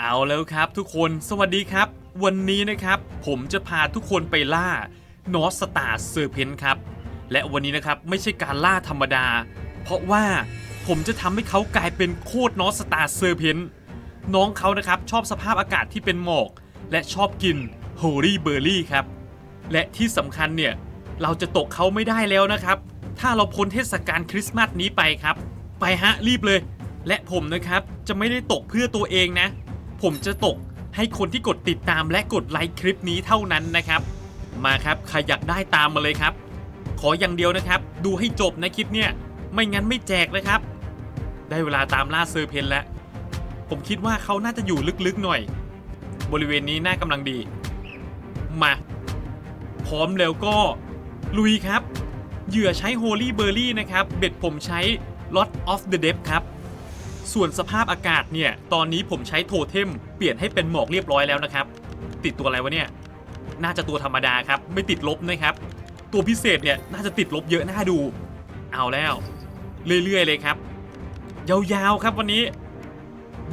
เอาแล้วครับทุกคนสวัสดีครับ วันนี้นะครับผมจะพาทุกคนไปล่านอสตาเซอร์เพนครับ และวันนี้นะครับไม่ใช่การล่าธรรมดา เพราะว่าผมจะทำให้เขากลายเป็นโคตรนอสตาเซอร์เพนน้องเขานะครับชอบสภาพอากาศที่เป็นหมอก และชอบกินโฮลี่เบอร์รี่ครับ และที่สำคัญเนี่ย เราจะตกเขาไม่ได้แล้วนะครับ ถ้าเราพ้นเทศกาลคริสต์มาสนี้ไปครับ ไปฮะรีบเลย และผมนะครับจะไม่ได้ตกเพื่อตัวเองนะ ผมจะตกให้คนที่กดติดตามและกดไลค์คลิปนี้เท่านั้นนะครับ มาครับใครอยากได้ตามมาเลยครับ ขออย่างเดียวนะครับ ดูให้จบนะคลิปเนี่ย ไม่งั้นไม่แจกนะครับ ได้เวลาตามล่าเซอร์เพนแล้ว ผมคิดว่าเขาน่าจะอยู่ลึกๆหน่อย บริเวณนี้น่ากำลังดี มา พร้อมแล้วก็ ลุยครับ เหยื่อใช้ Holy Berry นะครับ เบ็ดผมใช้ Lot of the Depth ครับ ส่วนสภาพอากาศเนี่ย ตอนนี้ผมใช้โทเทมเปลี่ยนให้เป็นหมอกเรียบร้อยแล้วนะครับ ติดตัวอะไรวะเนี่ย น่าจะตัวธรรมดาครับ ไม่ติดลบนะครับ ตัวพิเศษเนี่ยน่าจะติดลบเยอะน่าดู เอาแล้ว เรื่อยๆเลยครับ ยาวๆครับวันนี้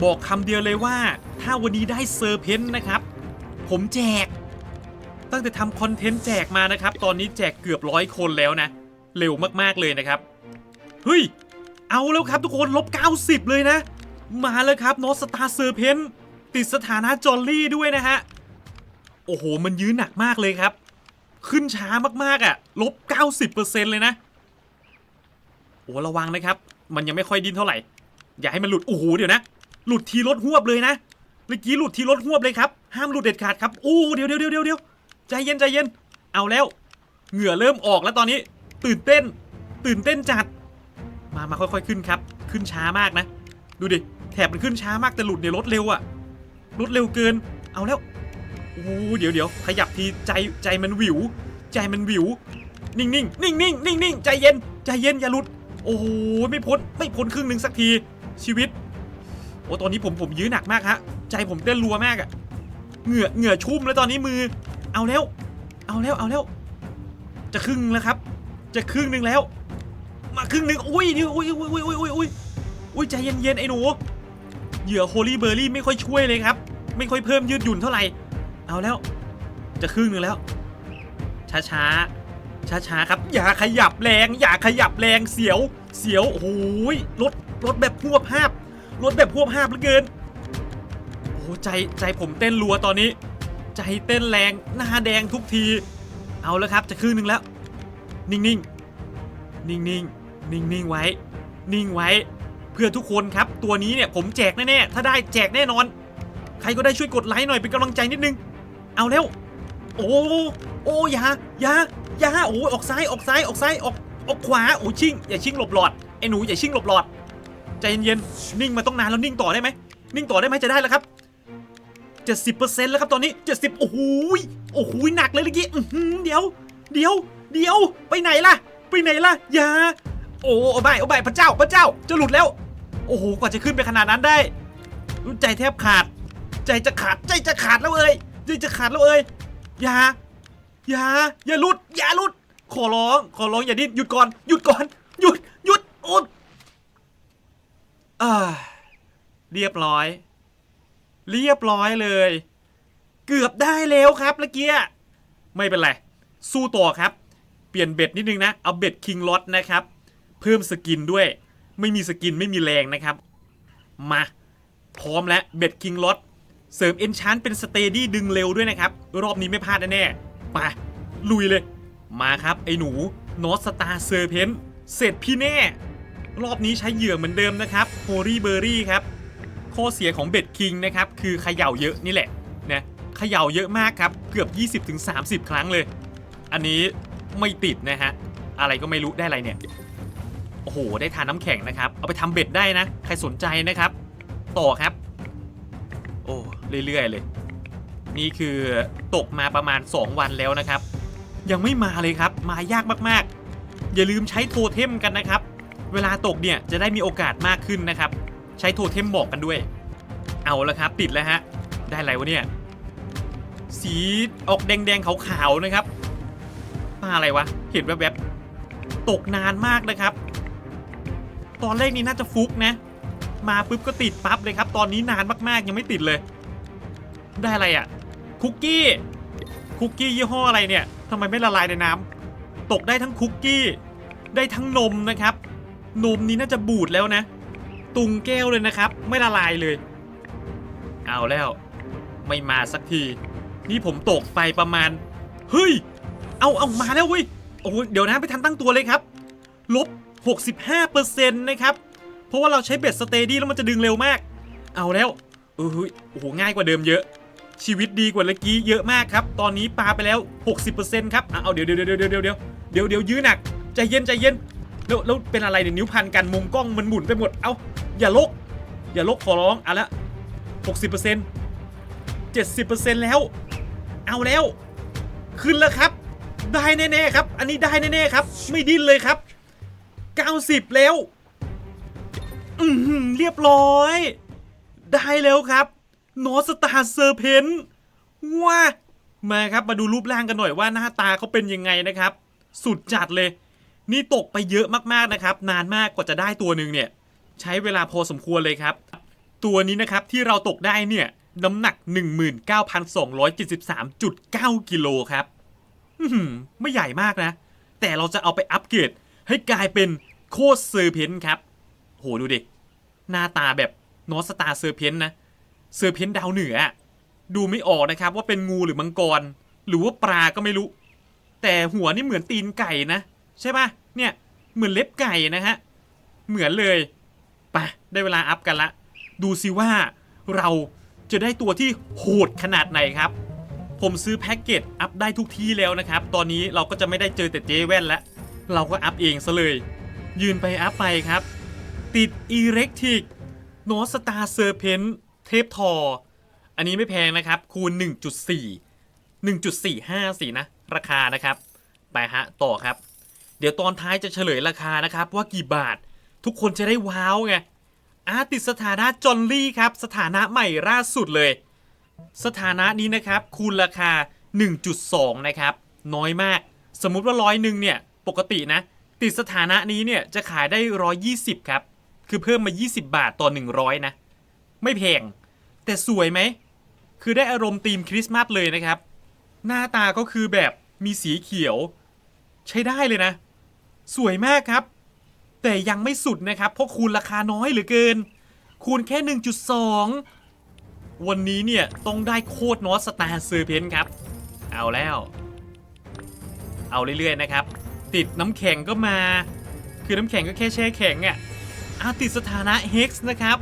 บอกคำเดียวเลยว่า ถ้าวันนี้ได้เซอร์เพนต์นะครับ ผมแจก ตั้งแต่ทำคอนเทนต์แจกมานะครับ ตอนนี้แจกเกือบร้อยคนแล้วนะ เร็วมากๆเลยนะครับ เฮ้ย เอาแล้วครับทุกคนลบ 90 เลยนะ มาแล้วครับนอสตาเซอร์เพนติดสถานะจอลลี่ด้วยนะฮะ โอ้โห มันยื้อหนักมากเลยครับ ขึ้นช้ามากๆอะ่ะลบ 90%เลยนะ โอ้ระวังนะครับ มันยังไม่ค่อยดิ้นเท่าไหร่ อย่าให้มันหลุด โอ้โห เดี๋ยวนะ หลุดทีรถหวบเลยนะเมื่อกี้หลุดทีรถหวบเลยครับ ห้ามหลุดเด็ดขาดครับโอ้เดี๋ยวเดี๋ยวเดี๋ยวเดี๋ยวใจเย็นใจเย็น เอาแล้ว เหงื่อเริ่มออกแล้วตอนนี้ ตื่นเต้น ตื่นเต้นจัด มามาค่อยๆขึ้นครับ ขึ้นช้ามากนะ ดูดิ แถบมันขึ้นช้ามากแต่หลุดเนี่ยรถเร็วอะรถเร็วเกิน เอาแล้ว โอ้โหเดี๋ยวเดี๋ยวขยับทีใจใจมันวิว ใจมันวิว นิ่งนิ่งนิ่งนิ่งนิ่งนิ่งใจเย็น ใจเย็นอย่าหลุด โอ้โห ไม่พ้น ไม่พ้นครึ่งหนึ่งสักที ชีวิต โอ้ตอนนี้ผมผมยื้อหนักมากฮะ ใจผมเต้นรัวมากอะเหงื่อเหงื่อชุ่มแล้วตอนนี้มือ เอาแล้ว เอาแล้ว เอาแล้ว จะครึ่งแล้วครับ จะครึ่งหนึ่งแล้ว มาครึ่งหนึ่งอุ้ยนี่อุ้ยอุ้ยอุ้ยอุ้ยอุ้ยอุ้ยอุ้ยใจเย็นๆไอ้หนูเหยื่อโฮลี่เบอร์รี่ไม่ค่อยช่วยเลยครับ ไม่ค่อยเพิ่มยืดหยุ่นเท่าไหร่ เอาแล้ว จะครึ่งหนึ่งแล้ว ช้าช้าช้าช้าครับ อย่าขยับแรง อย่าขยับแรงเสียวเสียวโอ้ยรถรถแบบพวบภาพรถแบบพวบภาพเหลือเกินโอ้ใจใจผมเต้นรัวตอนนี้ ใจเต้นแรงหน้าแดงทุกที เอาแล้วครับจะครึ่งหนึ่งแล้ว นิ่งๆ นิ่งๆ นิ่งๆไว้ นิ่งไว้ เพื่อทุกคนครับ ตัวนี้เนี่ยผมแจกแน่ๆ ถ้าได้แจกแน่นอน ใครก็ได้ช่วยกดไลค์หน่อยเป็นกำลังใจนิดนึง เอาแล้ว โอ้โอ้อยาอยาอยาโอ้ออกซ้ายออกซ้ายออกซ้ายออกออกขวาโอ้ชิงอย่าชิงหลบหลอดไอ้หนูอย่าชิงหลบหลอดใจเย็นๆนิ่งมาต้องนานแล้วนิ่งต่อได้ไหมนิ่งต่อได้ไหมจะได้แล้วครับ70%แล้วครับตอนนี้ 70 โอ้โหโอ้โหหนักเลยเมื่อกี้เดี๋ยว เดี๋ยว เดี๋ยว ไปไหนล่ะ ไปไหนล่ะ อย่า โอ้โอ้ใบโอ้ใบพระเจ้าพระเจ้าจะหลุดแล้ว โอ้โหกว่าจะขึ้นไปขนาดนั้นได้ใจแทบขาด ใจจะขาดใจจะขาดแล้วเอ้ยใจจะขาดแล้วเอ้ยอย่าอย่าอย่าหลุดอย่าหลุด ขอร้องขอร้องอย่าดิ้นหยุดก่อนหยุดก่อนหยุดหยุดอ๊ยอ่าเรียบร้อย เรียบร้อยเลย เกือบได้แล้วครับเมื่อกี้ไม่เป็นไร สู้ต่อครับ เปลี่ยนเบ็ดนิดนึงนะ เอาเบ็ดคิงล็อตนะครับ พิ่มสกินด้วย ไม่มีสกินไม่มีแรงนะครับ มา พร้อมแล้วเบ็ดคิงลอตเสริมเอนชานเป็นสเตดี้ดึงเร็วด้วยนะครับ รอบนี้ไม่พลาดแน่ๆมาลุยเลย มาครับไอ้หนูนอสตาเซอร์เพนเสร็จพี่แน่ รอบนี้ใช้เหยื่อเหมือนเดิมนะครับโฮรี่เบอรี่ครับข้อเสียของเบ็ดคิงนะครับคือเขย่าเยอะนี่แหละนะเขย่าเยอะมากครับ เกือบ 20-30 ครั้งเลย อันนี้ไม่ติดนะฮะ อะไรก็ไม่รู้ได้อะไรเนี่ย โอ้โห ได้ทานน้ำแข็งนะครับ เอาไปทำเบ็ดได้นะ ใครสนใจนะครับ ต่อครับ โอ้ เรื่อยๆเลย นี่คือตกมาประมาณ 2 วันแล้วนะครับ ยังไม่มาเลยครับ มายากมากๆ อย่าลืมใช้โทเทมกันนะครับ เวลาตกเนี่ยจะได้มีโอกาสมากขึ้นนะครับ ใช้โทเทมบอกกันด้วย เอาละครับ ติดแล้วฮะ ได้อะไรวะเนี่ย สีออกแดงๆขาวๆนะครับปลาอะไรวะ เห็นแวบๆ ตกนานมากนะครับ ตอนแรกนี่น่าจะฟุกนะ มาปุ๊บก็ติดปั๊บเลยครับ ตอนนี้นานมากๆ ยังไม่ติดเลย ได้อะไรอะ่ะ คุกกี้ คุกกี้ยี่ห้ออะไรเนี่ยทำไมไม่ละลายในน้ำตกได้ทั้งคุกกี้ ได้ทั้งนมนะครับ นมนี้น่าจะบูดแล้วนะ ตุงแก้วเลยนะครับ ไม่ละลายเลย เอาแล้ว ไม่มาสักที นี่ผมตกไปประมาณ เฮ้ย เอาเอามาแล้วเว้ย โอ้โหเดี๋ยวนะไปทันตั้งตัวเลยครับ ลบ 65%นะครับ เพราะว่าเราใช้เบ็ดสเตดี้แล้วมันจะดึงเร็วมาก เอาแล้วเออโอ้โหง่ายกว่าเดิมเยอะ ชีวิตดีกว่าเมื่อกี้เยอะมากครับ ตอนนี้ปลาไปแล้ว 60%ครับเอาเดี๋ยวเดี๋ยวเดี๋ยวเดี๋ยวเดี๋ยวเดี๋ยวเดี๋ยวยื้อหนักใจเย็นใจเย็นแล้วแล้วเป็นอะไรเนี่ยนิ้วพันกันมุมกล้องมันหมุนไปหมด เอาอย่าลก อย่าลกขอร้องเอาละ60% 70%แล้ว เอาแล้ว ขึ้นแล้วครับ ได้แน่ๆครับ อันนี้ได้แน่ๆครับ ไม่ดิ้นเลยครับ 90 แล้ว อือหือเรียบร้อย ได้แล้วครับนอสตาเซอร์เพนว้ามาครับมาดูรูปร่างกันหน่อยว่าหน้าตาเขาเป็นยังไงนะครับ สุดจัดเลย นี่ตกไปเยอะมากๆนะครับ นานมากกว่าจะได้ตัวหนึ่งเนี่ย ใช้เวลาพอสมควรเลยครับ ตัวนี้นะครับที่เราตกได้เนี่ยน้ำหนัก 19,273.9 กิโลครับ ไม่ใหญ่มากนะ แต่เราจะเอาไปอัปเกรด ให้กลายเป็นโคตรเซอร์เพนต์ครับ โหดูดิ หน้าตาแบบนอสตาเซอร์เพนต์นะ เซอร์เพนต์ดาวเหนือ ดูไม่ออกนะครับว่าเป็นงูหรือมังกร หรือว่าปลาก็ไม่รู้ แต่หัวนี่เหมือนตีนไก่นะ ใช่ปะเนี่ยเหมือนเล็บไก่นะฮะ เหมือนเลยไปได้เวลาอัพกันละ ดูสิว่าเราจะได้ตัวที่โหดขนาดไหนครับ ผมซื้อแพ็กเกจอัพได้ทุกที่แล้วนะครับ ตอนนี้เราก็จะไม่ได้เจอแต่เจแว่นแล้ว เราก็อัพเองซะเลย ยืนไปอัพไปครับ ติดอีเล็กทิกโนสตาเซอร์เพนเทปทอ อันนี้ไม่แพงนะครับ คูณ 1.4 1.45สินะ ราคานะครับ ไปฮะ ต่อครับ เดี๋ยวตอนท้ายจะเฉลยราคานะครับ ว่ากี่บาททุกคนจะได้ว้าวไงอาติดสถานะจอนลี่ครับ สถานะใหม่ล่าสุดเลย สถานะนี้นะครับ คูณราคา 1.2 นะครับ น้อยมาก สมมุติว่าร้อยหนึ่งเนี่ย ปกตินะ ติดสถานะนี้เนี่ยจะขายได้ 120 ครับ คือเพิ่มมา 20 บาทต่อ 100 นะ ไม่แพง แต่สวยไหม คือได้อารมณ์ธีมคริสต์มาสเลยนะครับ หน้าตาก็คือแบบมีสีเขียว ใช้ได้เลยนะ สวยมากครับ แต่ยังไม่สุดนะครับ เพราะคูณราคาน้อยเหลือเกิน คูณแค่ 1.2 วันนี้เนี่ยต้องได้โคตรนอสตาร์เซอร์เพนครับ เอาแล้ว เอาเรื่อยๆนะครับ ติดน้ำแข็งก็มา คือน้ำแข็งก็แค่แช่แข็งอะ่ะอาติดสถานะ Hex นะครับ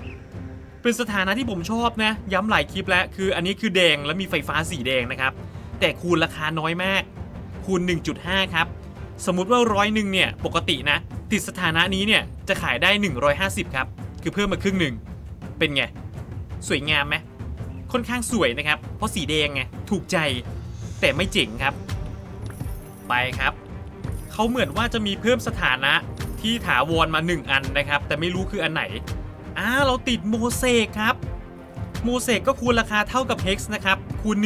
เป็นสถานะที่ผมชอบนะ ย้ำหลายคลิปแล้ว คืออันนี้คือแดงแล้วมีไฟฟ้าสีแดงนะครับ แต่คูณราคาน้อยมาก คูณ 1.5 ครับ สมมุติว่าร้อยหนึ่งเนี่ย ปกตินะ ติดสถานะนี้เนี่ย จะขายได้ 150 ครับ คือเพิ่มมาครึ่งหนึ่ง เป็นไง สวยงามไหมค่อนข้างสวยนะครับ เพราะสีแดงไง ถูกใจ แต่ไม่เจ๋งครับ ไปครับ เขาเหมือนว่าจะมีเพิ่มสถานะที่ถาวรมา 1 อันนะครับ แต่ไม่รู้คืออันไหนอ่าเราติดโมเสกครับ โมเสกก็คูณราคาเท่ากับ Hex นะครับ คูณ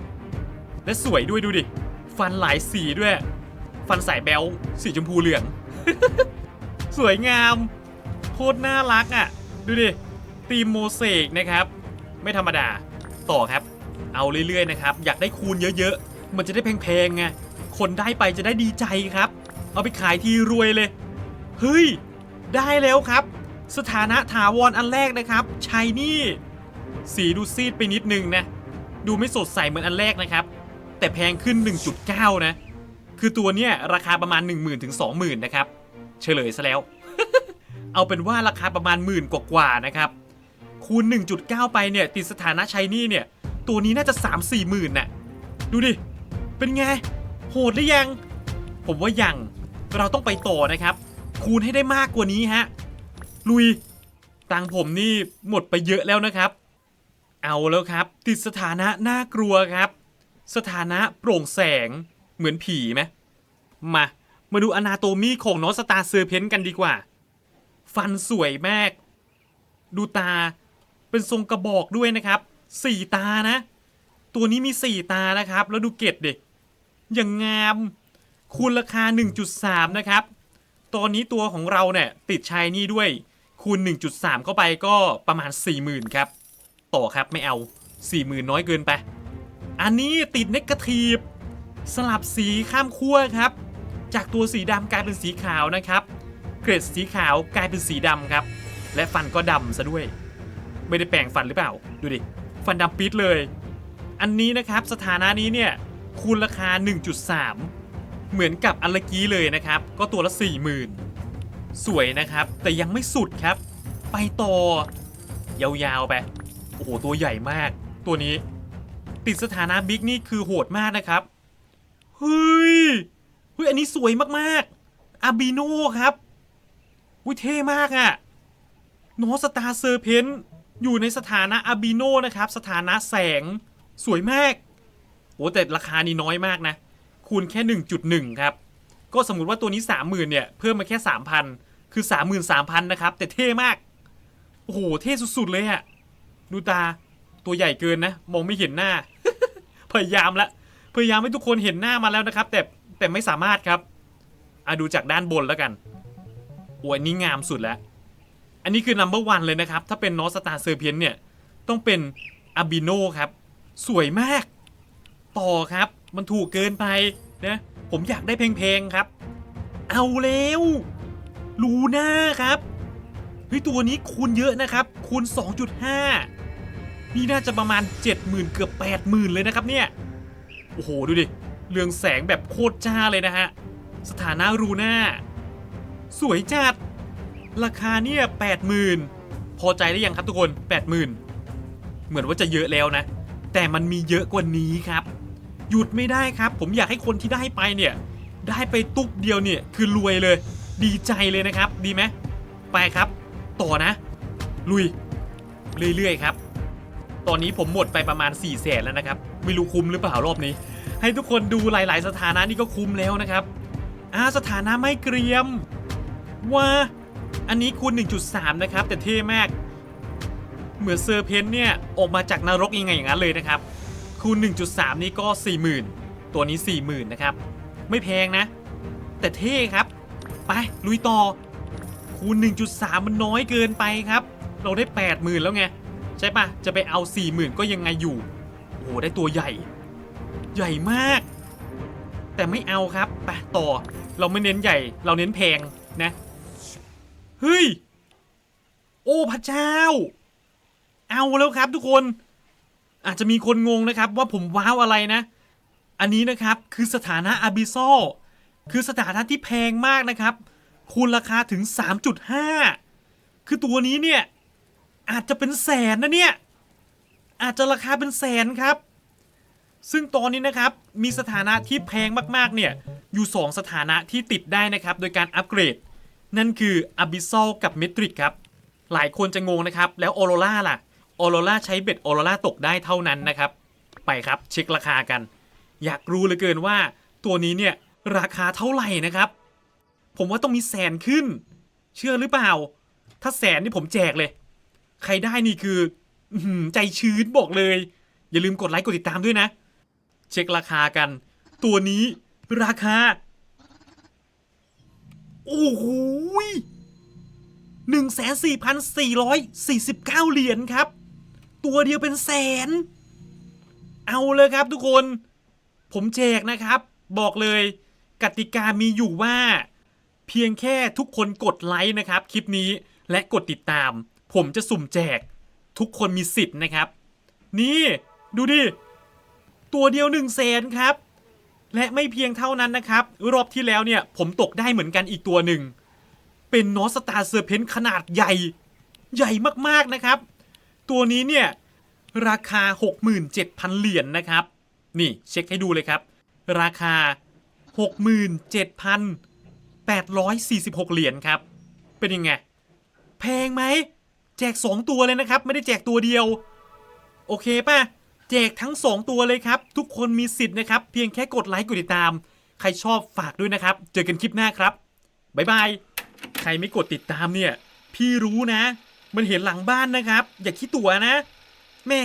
1.5 และสวยด้วยดูดิ ฟันหลายสีด้วย ฟันสายแบลสีชมพูเหลือง สวยงาม โคตรน่ารักอะ ดูดิ ตีมโมเสกนะครับ ไม่ธรรมดา ต่อครับ เอาเรื่อยๆนะครับ อยากได้คูณเยอะๆ มันจะได้แพงๆไง คนได้ไปจะได้ดีใจครับ เอาไปขายทีรวยเลย เฮ้ย ได้แล้วครับ สถานะถาวรอันแรกนะครับชายนี่ สีดูซีดไปนิดนึงนะ ดูไม่สดใสเหมือนอันแรกนะครับ แต่แพงขึ้น 1.9 นะ คือตัวเนี้ยราคาประมาณ 10,000ถึง20,000 นะครับ เฉลยซะแล้ว เอาเป็นว่าราคาประมาณหมื่นกว่าๆนะครับ คูณ 1.9 ไปเนี่ยติดสถานะชายนี่เนี่ยตัวนี้น่าจะ 3-4 หมื่นน่ะ ดูดิ เป็นไง โหดหรือยัง ผมว่ายัง เราต้องไปต่อนะครับ คูณให้ได้มากกว่านี้ฮะ ลุย ตังผมนี่หมดไปเยอะแล้วนะครับ เอาแล้วครับ ติดสถานะน่ากลัวครับ สถานะโปร่งแสง เหมือนผีไหมมา มาดูอนาโตมีของนอสตาเซอร์เพนกันดีกว่า ฟันสวยมาก ดูตา เป็นทรงกระบอกด้วยนะครับ สี่ตานะ ตัวนี้มีสี่ตานะครับ แล้วดูเกตดิ อย่างงามคูณราคา 1.3 นะครับ ตอนนี้ตัวของเราเนี่ยติดชายนี่ด้วยคูณ 1.3 เข้าไปก็ประมาณ 40,000 ครับ ต่อครับไม่เอาสี่หมื่นน้อยเกินไป อันนี้ติดเนกาทีฟสลับสีข้ามขั้วครับ จากตัวสีดำกลายเป็นสีขาวนะครับ เกรดสีขาวกลายเป็นสีดำครับ และฟันก็ดำซะด้วย ไม่ได้แปลงฟันหรือเปล่า ดูดิ ฟันดำปิดเลย อันนี้นะครับสถานะนี้เนี่ย คูณราคา 1.3 เหมือนกับอันเมื่อกี้เลยนะครับ ก็ตัวละ 40,000 สวยนะครับ แต่ยังไม่สุดครับ ไปต่อยาวๆไป โอ้โห ตัวใหญ่มาก ตัวนี้ ติดสถานะบิ๊กนี่คือโหดมากนะครับ เฮ้ย เฮ้ย อันนี้สวยมากๆอาบิโนครับอุ้ยเท่มากอะ่ะโนสตาเซอร์เพนอยู่ในสถานะอาบิโนนะครับ สถานะแสงสวยมาก อ้แต่ราคานี่น้อยมากนะ คูณแค่ 1.1 ครับ ก็สมมติว่าตัวนี้ 30,000 เนี่ย เพิ่มมาแค่ 3,000 คือ 33,000 นะครับ แต่เท่มาก โอ้โห เท่สุด ๆ เลยอะดูตาตัวใหญ่เกินนะ มองไม่เห็นหน้า พยายามละ พยายามให้ทุกคนเห็นหน้ามาแล้วนะครับ แต่แต่ไม่สามารถครับอะดูจากด้านบนแล้วกันโอ้ยอันนี้งามสุดแล้ว อันนี้คือ number one เลยนะครับ ถ้าเป็นนอสตาเซอร์เพียนเนี่ย ต้องเป็นอาบิโนครับ สวยมาก ต่อครับ มันถูกเกินไปนะ ผมอยากได้เพลงๆครับ เอาแล้วลูน่าครับเฮ้ยตัวนี้คูณเยอะนะครับ คูณ 2.5 นี่น่าจะประมาณ 70,000 เกือบ 80,000 เลยนะครับเนี่ย โอ้โห ดูดิ เรืองแสงแบบโคตรจ้าเลยนะฮะ สถานะรูน่า สวยจัด ราคาเนี่ย 80,000 พอใจได้ยังครับทุกคน 80,000 เหมือนว่าจะเยอะแล้วนะ แต่มันมีเยอะกว่านี้ครับ หยุดไม่ได้ครับ ผมอยากให้คนที่ได้ไปเนี่ย ได้ไปตุ๊บเดียวเนี่ย คือรวยเลย ดีใจเลยนะครับ ดีไหมไปครับ ต่อนะ ลุย เรื่อยๆครับ ตอนนี้ผมหมดไปประมาณ4ี่แสนแล้วนะครับ ไม่รู้คุ้มหรือเปล่ารอบนี้ ให้ทุกคนดูหลาย ๆ สถานะนี่ก็คุ้มแล้วนะครับอ่าสถานะไม่เกรียม ว่า อันนี้คูณ1.3 นะครับ แต่เท่มาก เหมือนเซอร์เพนเนี่ย ออกมาจากนรกยังไงอย่างนั้นเลยนะครับ คูณ 1.3 นี่ก็ 40,000 ตัวนี้ 40,000 นะครับ ไม่แพงนะ แต่เท่ครับ ไปลุยต่อ คูณ 1.3 มันน้อยเกินไปครับ เราได้ 80,000 แล้วไง ใช่ปะจะไปเอา 40,000 ก็ยังไงอยู่ โอ้โห ได้ตัวใหญ่ ใหญ่มาก แต่ไม่เอาครับ ไปต่อ เราไม่เน้นใหญ่ เราเน้นแพงนะ เฮ้ย โอ้พระเจ้า เอาแล้วครับทุกคน อาจจะมีคนงงนะครับว่าผมว้าวอะไรนะ อันนี้นะครับคือสถานะอาบิซคือสถานะที่แพงมากนะครับ คูณราคาถึง 3.5 คือตัวนี้เนี่ย อาจจะเป็นแสนนะเนี่ย อาจจะราคาเป็นแสนครับ ซึ่งตอนนี้นะครับมีสถานะที่แพงมากๆเนี่ย อยู่ 2 สถานะที่ติดได้นะครับ โดยการอัปเกรด นั่นคือ Abyssal กับ Metric ครับ หลายคนจะงงนะครับ แล้วออโรล่าล่ะ ออโรล่าใช้เบ็ดออโรล่าตกได้เท่านั้นนะครับ ไปครับเช็คราคากัน อยากรู้เหลือเกินว่า ตัวนี้เนี่ยราคาเท่าไหร่นะครับ ผมว่าต้องมีแสนขึ้น เชื่อหรือเปล่า ถ้าแสนนี่ผมแจกเลย ใครได้นี่คืออใจชื้นบอกเลย อย่าลืมกดไลค์กดติดตามด้วยนะ เช็คราคากัน ตัวนี้ราคา โอ้โหหนึ่งแสนสี่พันสี่ร้อยสี่สิบเก้าเหรียญครับ ตัวเดียวเป็นแสน เอาเลยครับทุกคน ผมแจกนะครับ บอกเลยกติกามีอยู่ว่า เพียงแค่ทุกคนกดไลค์นะครับ คลิปนี้และกดติดตาม ผมจะสุ่มแจก ทุกคนมีสิทธิ์นะครับ นี่ดูดิ ตัวเดียว1นึ่งแสนครับ และไม่เพียงเท่านั้นนะครับ รอบที่แล้วเนี่ยผมตกได้เหมือนกันอีกตัวหนึ่ง เป็นนอสตาเซอร์เพนขนาดใหญ่ ใหญ่มากๆนะครับ ตัวนี้เนี่ย ราคา 67,000 เหรียญนะครับ นี่เช็คให้ดูเลยครับ ราคา 67,846 เหรียญครับ เป็นยังไง แพงไหม แจก 2 ตัวเลยนะครับ ไม่ได้แจกตัวเดียว โอเคป่ะ แจกทั้ง 2 ตัวเลยครับ ทุกคนมีสิทธิ์นะครับ เพียงแค่กดไลค์กดติดตาม ใครชอบฝากด้วยนะครับ เจอกันคลิปหน้าครับบ๊ายบาย ใครไม่กดติดตามเนี่ย พี่รู้นะ มันเห็นหลังบ้านนะครับ อย่าคิดตัวนะ แม่